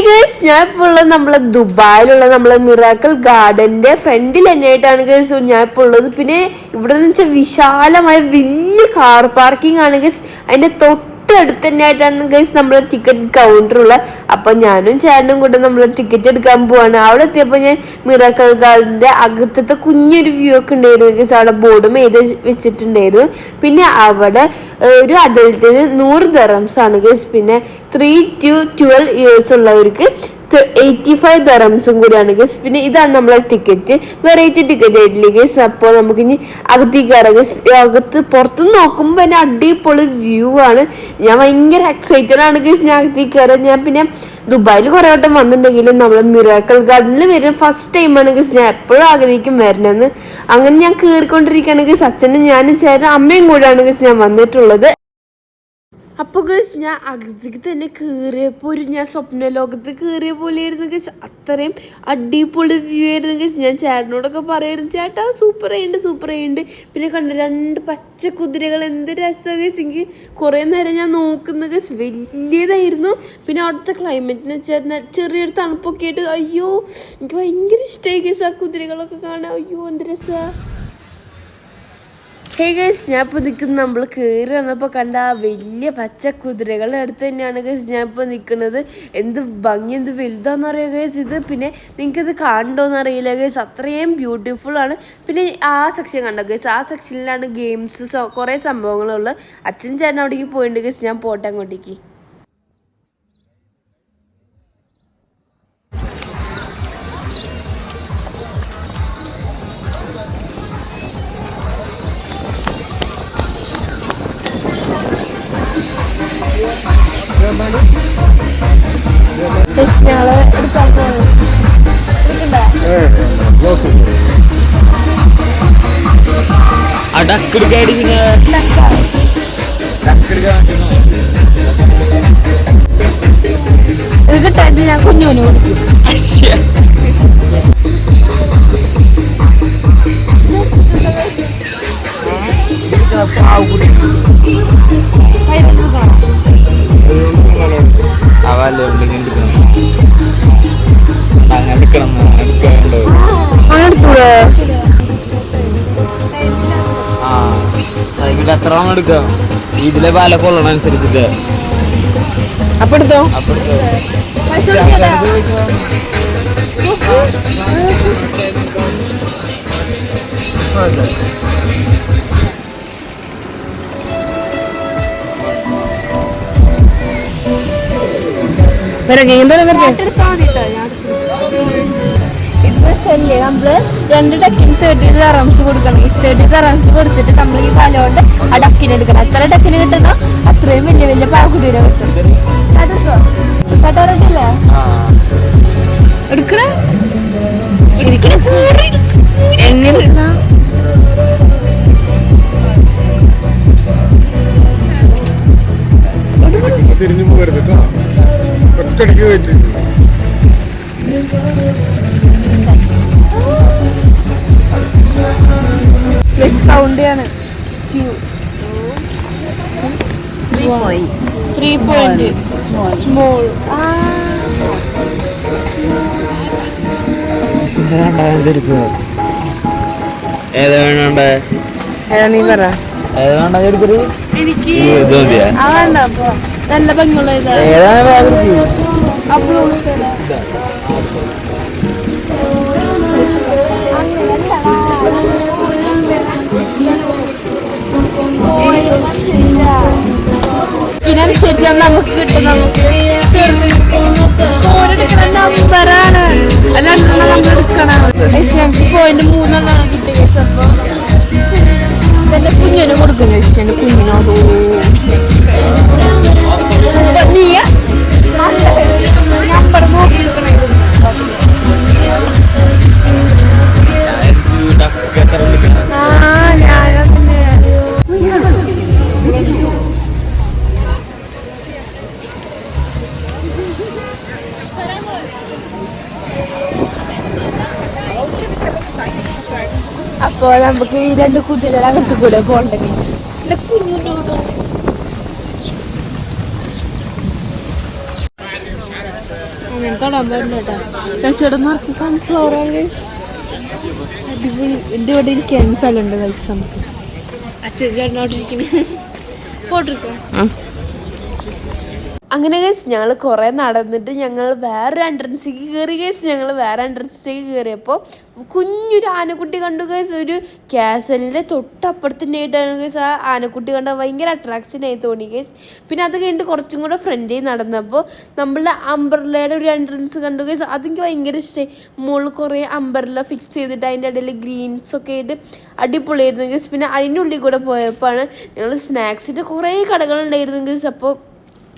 Guys ഞാൻ ഇപ്പോൾ ഉള്ളത് നമ്മളെ ദുബായിലുള്ള നമ്മളെ മിറാക്കൽ ഗാർഡന്റെ ഫ്രണ്ടിൽ തന്നെയായിട്ടാണ് ഗേസ് ഞാൻ ഇപ്പോൾ ഉള്ളത് പിന്നെ ഇവിടെ നിന്ന് വെച്ചാൽ വിശാലമായ വലിയ കാർ പാർക്കിംഗ് ആണ് ഗേസ് അതിന്റെ തൊട്ടടുത്ത് തന്നെയായിട്ടാണ് ഗൈസ് നമ്മളെ ടിക്കറ്റ് കൗണ്ടർ ഉള്ളത് അപ്പൊ ഞാനും ചേട്ടനും കൂടെ നമ്മൾ ടിക്കറ്റ് എടുക്കാൻ പോവാണ്. അവിടെ എത്തിയപ്പോൾ ഞാൻ മിറാക്കൾ ഗാർഡന്റെ അകത്തത്തെ കുഞ്ഞൊരു വ്യൂ ഒക്കെ ഉണ്ടായിരുന്നു ഗൈസ് അവിടെ ബോർഡും എഴുതി വെച്ചിട്ടുണ്ടായിരുന്നു. പിന്നെ അവിടെ ഒരു അഡൽട്ടിന് നൂറ് ദറംസ് ആണ് ഗൈസ് പിന്നെ ത്രീ ടു ട്വൽവ് ഇയേഴ്സ് ഉള്ളവർക്ക് എയ്റ്റി ഫൈവ് ദറംസും കൂടിയാണ് ഗസ് പിന്നെ ഇതാണ് നമ്മളെ ടിക്കറ്റ് വെറൈറ്റി ടിക്കറ്റ് ആയിട്ടില്ല ഗസ് അപ്പോൾ നമുക്ക് ഇനി അകത്തേക്ക് കയറാം ഗസ് അകത്ത് പുറത്ത് നോക്കുമ്പോൾ തന്നെ അടിപൊളി വ്യൂ ആണ്. ഞാൻ ഭയങ്കര എക്സൈറ്റഡ് ആണ് ഗസ് ഞാൻ അകത്തേക്ക് കയറാൻ. ഞാൻ പിന്നെ ദുബായിൽ കുറേ വട്ടം വന്നിട്ടുണ്ടെങ്കിലും നമ്മളെ മിറാക്കൽ ഗാർഡനിൽ വരുന്ന ഫസ്റ്റ് ടൈമാണ് ഗസ് ഞാൻ എപ്പോഴും ആഗ്രഹിക്കും വരണമെന്ന്. അങ്ങനെ ഞാൻ കയറിക്കൊണ്ടിരിക്കുകയാണെങ്കിൽ സച്ചനും ഞാനും ചേട്ടൻ അമ്മയും കൂടെയാണ് ഗസ് ഞാൻ വന്നിട്ടുള്ളത്. അപ്പോൾ ഗേസ് ഞാൻ അകത്തേക്ക് തന്നെ കയറിയപ്പോൾ ഒരു ഞാൻ സ്വപ്ന ലോകത്ത് കയറിയ പോലെയായിരുന്നു ഗസ് അത്രയും അടിപൊളി വ്യൂ ആയിരുന്നു ഗസ് ഞാൻ ചേട്ടനോടൊക്കെ പറയായിരുന്നു ചേട്ടാ സൂപ്പർ ആയിട്ടുണ്ട് സൂപ്പർ ആയിട്ടുണ്ട് പിന്നെ കണ്ട രണ്ട് പച്ച കുതിരകൾ എന്ത് രസമാണ് ഗസ് എനിക്ക് കുറേ നേരം ഞാൻ നോക്കുന്ന ഗസ് വലിയതായിരുന്നു. പിന്നെ അവിടുത്തെ ക്ലൈമറ്റിന് വെച്ചാൽ ചെറിയൊരു തണുപ്പൊക്കെ ആയിട്ട് അയ്യോ എനിക്ക് ഭയങ്കര ഇഷ്ടമായി ഗസ് ആ കുതിരകളൊക്കെ കാണാൻ. അയ്യോ എന്ത് രസമാണ് ഹേ ഗൈസ് ഞാൻ ഇപ്പോൾ നിൽക്കുന്നത് നമ്മൾ കയറി വന്നപ്പോൾ കണ്ട ആ വലിയ പച്ച കുതിരകളുടെ അടുത്ത് തന്നെയാണ് ഗൈസ് ഞാൻ ഇപ്പോൾ നിൽക്കുന്നത് എന്ത് ഭംഗി എന്ത് വലുതാന്ന് അറിയാം ഗൈസ് ഇത്? പിന്നെ നിങ്ങൾക്കിത് കാണണ്ടോന്ന് അറിയില്ല ഗൈസ് അത്രയും ബ്യൂട്ടിഫുൾ ആണ്. പിന്നെ ആ സെക്ഷൻ കണ്ടോ ഗൈസ് ആ സെക്ഷനിലാണ് ഗെയിംസ് കുറേ സംഭവങ്ങളുള്ളത്. അച്ഛൻ ചേട്ടൻ അവിടേക്ക് പോയിട്ടുണ്ട് ഗൈസ് ഞാൻ പോട്ടെ അങ്ങോട്ടേക്ക്. ഗൈസ് ഞങ്ങൾ എടുക്കാൻ അടക്കെടുക്കാടി പിന്നെ ഇത് കിട്ടാൻ ഞാൻ കുഞ്ഞുവിന് കൊടുക്കും എടുക്കണം എടുത്തൂടെ ആ അതിന്റെ എത്ര എണ്ണം എടുക്കാം? ഇതിലെ പാല കൊള്ളണം അനുസരിച്ചിട്ട്. അപ്പൊ എടുത്തോ? അപ്പൊ. ഇത് ശല്യ നമ്മൾ രണ്ട് ഡക്കിന് തേർട്ടി തറംസ് കൊടുക്കണം. ഈ തേർട്ടി തറംസ് കൊടുത്തിട്ട് നമ്മൾ ഈ പാലോണ്ട് ആ ഡക്കിന് എടുക്കണം. എത്ര ഡക്കിന് കിട്ടുന്നോ അത്രയും വലിയ വലിയ പാകുതിര കിട്ടും. കേട്ടാറിട്ടില്ലേ ആ എടുക്കണേ? എങ്ങനെ തിരിഞ്ഞു പോകരുത് കേട്ടോ. ഒറ്റടിക്ക് കയറ്റിട്ടുണ്ട് സൗണ്ടിയാണ് ത്രീ പോയിന്റ് സ്മോൾ ഏതാ വേണ്ടേ നീ പറ. എനിക്ക് നല്ല ഭംഗിയുള്ള ഏതാണ് അപ്പൊ നമുക്ക് കിട്ടും നമുക്ക് നമ്പറാണ് രണ്ടെണ്ണം നമ്മൾ എടുക്കണം ഞങ്ങൾക്ക് പോയിന്റ് മൂന്നെണ്ണം കിട്ടി ഗൈസ് അപ്പൊ എന്റെ കുഞ്ഞിന് കൊടുക്കും ഗൈസ് എന്റെ കുഞ്ഞിനോടോ നീ നമ്പർ നോക്കി എടുക്കണം അപ്പൊ നമുക്ക് ഈ രണ്ട് കുതിര അകത്ത് കൂടെ പോണ്ട മീൻസ് അങ്ങനെ സൺഫ്ലവർ നമുക്ക്. ഫോട്ടോ എടുക്കാം അങ്ങനെ ഗൈസ് ഞങ്ങൾ കുറേ നടന്നിട്ട് ഞങ്ങൾ വേറൊരു എൻട്രൻസിലേക്ക് കയറി ഗൈസ് ഞങ്ങൾ വേറെ എൻട്രൻസിലേക്ക് കയറിയപ്പോൾ കുഞ്ഞൊരു ആനക്കുട്ടി കണ്ടു ഗൈസ് ഒരു ക്യാസലിന്റെ തൊട്ടപ്പുറത്തിനായിട്ടാണ് ഗൈസ് ആ ആനക്കുട്ടി കണ്ട ഭയങ്കര അട്രാക്ഷൻ ആയി തോന്നി ഗൈസ് പിന്നെ അത് കഴിഞ്ഞിട്ട് കുറച്ചും കൂടെ ഫ്രണ്ടിൽ നടന്നപ്പോൾ നമ്മളുടെ അംബർലയുടെ ഒരു എൻട്രൻസ് കണ്ടു ഗൈസ് അതെനിക്ക് ഭയങ്കര ഇഷ്ടമായി മുകളിൽ കുറേ അംബർല ഫിക്സ് ചെയ്തിട്ട് അതിന്റെ ഇടയിൽ ഗ്രീൻസ് ഒക്കെ ആയിട്ട് അടിപൊളിയായിരുന്നു ഗൈസ് പിന്നെ അതിന്റെ ഉള്ളിൽ കൂടെ പോയപ്പോഴാണ് ഞങ്ങൾ സ്നാക്സിന്റെ കുറേ കടകളുണ്ടായിരുന്നു ഗൈസ് അപ്പോൾ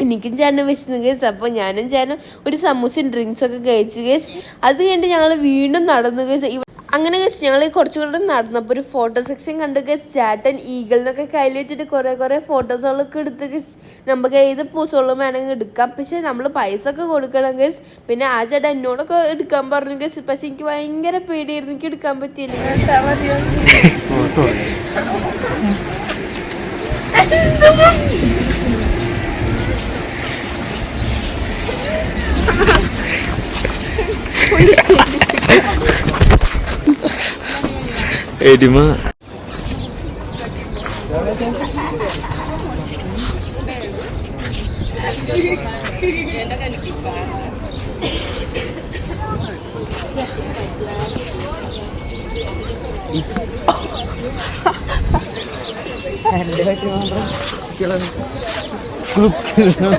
എനിക്കും ചേട്ടനും വിശന്നു കേസ് അപ്പോൾ ഞാനും ചേട്ടനും ഒരു സമൂസയും ഡ്രിങ്ക്സ് ഒക്കെ കഴിച്ചു കേസ് അത് കഴിഞ്ഞിട്ട് ഞങ്ങൾ വീണ്ടും നടന്നു കേസ് അങ്ങനെ കേസ് ഞങ്ങൾ കുറച്ചും കൂടെ നടന്നപ്പോൾ ഒരു ഫോട്ടോ സെക്ഷൻ കണ്ടു കേസ് ചേട്ടൻ ഈഗിളിനൊക്കെ കയ്യിൽ വെച്ചിട്ട് കുറേ കുറേ ഫോട്ടോസുകളൊക്കെ എടുത്ത് കേസ് നമുക്ക് ഏത് പൂസുകളും വേണമെങ്കിൽ എടുക്കാം. പക്ഷേ നമ്മൾ പൈസ ഒക്കെ കൊടുക്കണം കേസ് പിന്നെ ആ ചേട്ടൻ എന്നോടൊക്കെ എടുക്കാൻ പറഞ്ഞു കേസ് പക്ഷെ എനിക്ക് ഭയങ്കര പേടിയായിരുന്നു. എനിക്ക് എടുക്കാൻ പറ്റിയില്ല Eh di mana? Endek, kilang, kilang,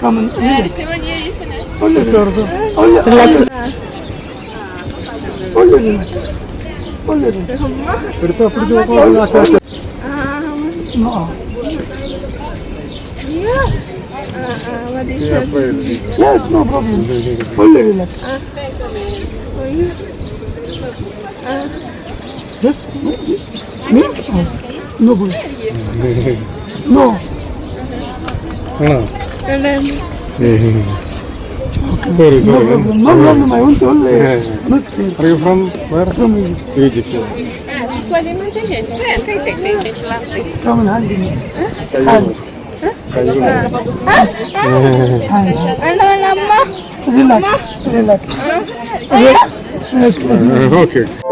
Kamen. Öyle gördüm. Öyle. Relax. Öyle. Öyle. Fırta fırta koyun arkadaşlar. No. Yes, no problem. Fully relax. This? This? Me? No, No. No. Very good. No problem. No own soul. want only Muslim. Are you from where? From Egypt. Egypt. Come and hand me. Hand. And when I'm relax, relax. Okay.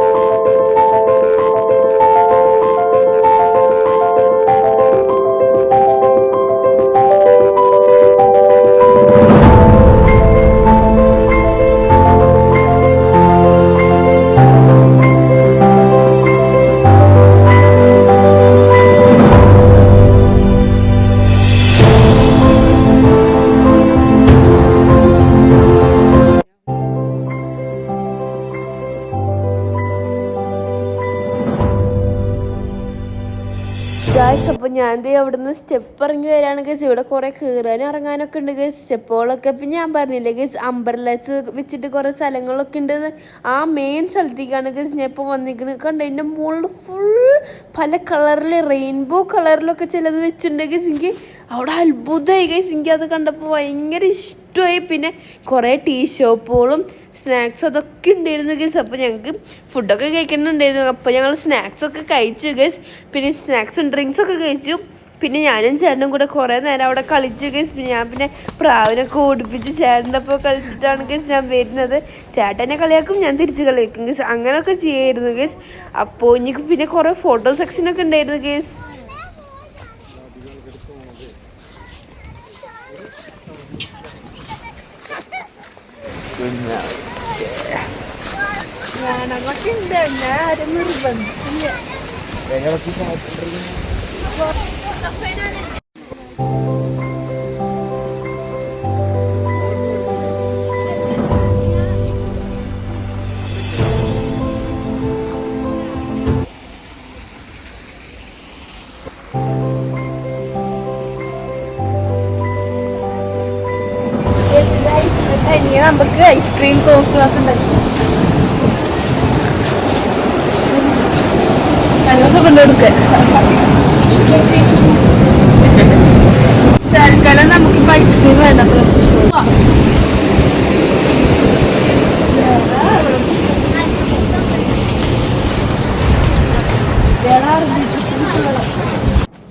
Guys അപ്പോൾ ഞാൻ ദേ അവിടുന്ന് step ഇറങ്ങി വരികയാണ് guess ഇവിടെ കുറേ കയറാനും ഇറങ്ങാനൊക്കെ ഉണ്ട് guess സ്റ്റെപ്പുകളൊക്കെ പിന്നെ ഞാൻ പറഞ്ഞില്ലേ ഗസ് അംബർലസ് വെച്ചിട്ട് കുറേ സ്ഥലങ്ങളൊക്കെ ഉണ്ട്. ആ മെയിൻ സ്ഥലത്തേക്കാണ് ഗസ് ഞാൻ ഇപ്പോൾ വന്നിരിക്കുന്നത് കണ്ടോ എന്റെ മുകളിൽ ഫുൾ പല കളറിൽ റെയിൻബോ കളറിലൊക്കെ ചിലത് വെച്ചിട്ടുണ്ട് ഗസ് എനിക്ക് അവിടെ അത്ഭുതമായി ഗസ് എനിക്ക് അത് കണ്ടപ്പോൾ ഭയങ്കര ഇഷ്ടമായി പിന്നെ കുറേ ടീ ഷോപ്പുകളും സ്നാക്സ് അതൊക്കെ ഉണ്ടായിരുന്നു ഗൈസ് അപ്പോൾ ഞങ്ങൾക്ക് ഫുഡൊക്കെ കഴിക്കണമെന്നുണ്ടായിരുന്നു അപ്പോൾ ഞങ്ങൾ സ്നാക്സൊക്കെ കഴിച്ചു ഗൈസ് പിന്നെ സ്നാക്സും ഡ്രിങ്ക്സൊക്കെ കഴിച്ചു. പിന്നെ ഞാനും ചേട്ടനും കൂടെ കുറേ നേരം അവിടെ കളിച്ചു ഗൈസ് ഞാൻ പിന്നെ പ്രാവിനൊക്കെ ഓടിപ്പിച്ച് ചേട്ടന്റെ അപ്പോൾ കളിച്ചിട്ടാണ് ഗൈസ് ഞാൻ വരുന്നത്. ചേട്ടനെ കളിയാക്കും ഞാൻ തിരിച്ച് കളിയാക്കും ഗൈസ് അങ്ങനെയൊക്കെ ചെയ്യായിരുന്നു ഗൈസ് അപ്പോൾ എനിക്ക് പിന്നെ കുറേ ഫോട്ടോ സെക്ഷനൊക്കെ ഉണ്ടായിരുന്നു ഗൈസ് ഞാനതൊക്കെ ഉണ്ട് ഞാൻ ആരും നിർബന്ധിക്കില്ല ഇനി നമുക്ക് ഐസ്ക്രീം കോക്ക് ഒക്കെ ഉണ്ടാക്കി. കണ്ണൊക്കെ കൊണ്ടെടുക്കുക തൽക്കാലം നമുക്കിപ്പോ ഐസ്ക്രീം വേണ്ട അപ്പൊ നമുക്ക് പോവാം.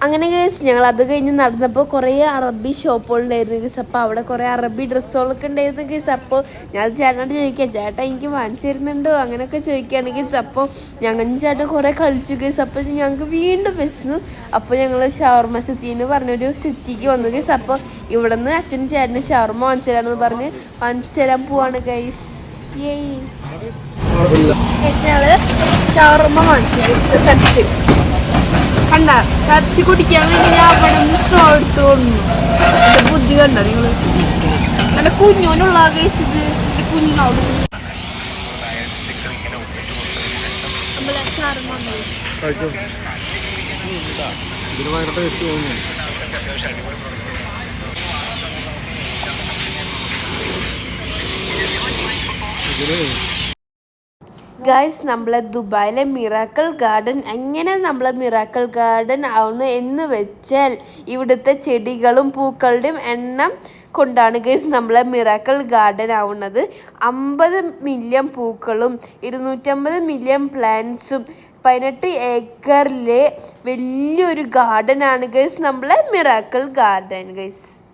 അങ്ങനെ ഗേസ് ഞങ്ങൾ അത് കഴിഞ്ഞ് നടന്നപ്പോൾ കുറേ അറബി ഷോപ്പുകളുണ്ടായിരുന്നു ഗീസ് അപ്പോൾ അവിടെ കുറേ അറബി ഡ്രസ്സുകളൊക്കെ ഉണ്ടായിരുന്നു ഗീസ് അപ്പോൾ ഞാൻ ചേട്ടനോട് ചോദിക്കാം ചേട്ടാ എനിക്ക് വാങ്ങിച്ചു തരുന്നുണ്ടോ? അങ്ങനെയൊക്കെ ചോദിക്കുകയാണ് ഗേസ് അപ്പോൾ ഞങ്ങൾ ചേട്ടൻ കുറേ കളിച്ചു ഗീസ് അപ്പോൾ ഞങ്ങൾക്ക് വീണ്ടും വിശന്നു അപ്പോൾ ഞങ്ങൾ ഷവർമ സിറ്റി എന്ന് പറഞ്ഞൊരു സിറ്റിക്ക് വന്നു ഗീസ് അപ്പോൾ ഇവിടെ നിന്ന് അച്ഛനും ചേട്ടനും ഷവർമ വാങ്ങിച്ചു തരാമെന്ന് പറഞ്ഞ് വാങ്ങിച്ചു തരാൻ പോവാണ് ഗൈസ് ഷവർമ വാങ്ങിച്ചു ഗൈസ് പെപ്സി കണ്ട പെപ്സി കുടിക്കാൻ വേണ്ടി ഞാൻ അവിടെ നിന്ന് സ്ട്രോ എടുത്തു കൊണ്ടു എന്റെ ബുദ്ധി കണ്ട നിങ്ങൾ? എന്റെ കുഞ്ഞോനുള്ള കേസ് ഇത് എന്റെ കുഞ്ഞിനോട്. ഇതിന് ഗായ്സ് നമ്മളെ ദുബായിലെ മിറാക്കൾ ഗാർഡൻ എങ്ങനെ നമ്മളെ മിറാക്കൾ ഗാർഡൻ ആവുന്നു എന്ന് വെച്ചാൽ ഇവിടുത്തെ ചെടികളും പൂക്കളുടെയും എണ്ണം കൊണ്ടാണ് ഗൈസ് നമ്മളെ മിറാക്കൾ ഗാർഡൻ ആവുന്നത്. അമ്പത് മില്യൺ പൂക്കളും ഇരുന്നൂറ്റമ്പത് മില്യൺ പ്ലാന്റ്സും പതിനെട്ട് ഏക്കറിലെ വലിയൊരു ഗാർഡൻ ആണ് ഗൈസ് നമ്മളെ മിറാക്കൾ ഗാർഡൻ ഗൈസ്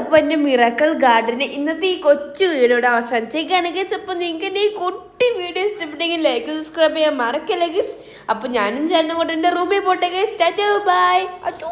അപ്പോൾ എന്റെ മിറക്കൾ ഗാർഡന് ഇന്നത്തെ ഈ കൊച്ചു വീഡിയോയുടെ അവസാനിച്ചേക്കാണെങ്കിൽ അപ്പോൾ നിങ്ങൾക്ക് എന്റെ ഈ കുട്ടി വീഡിയോ ഇഷ്ടപ്പെട്ടെങ്കിൽ ലൈക്ക് സബ്സ്ക്രൈബ് ചെയ്യാൻ മറക്കല്ലേ ഗൈസ് അപ്പോൾ ഞാനും ചേട്ടനും കൂടെ എന്റെ റൂമിൽ പോട്ടെ ഗൈസ് ബൈ അച്ചോ.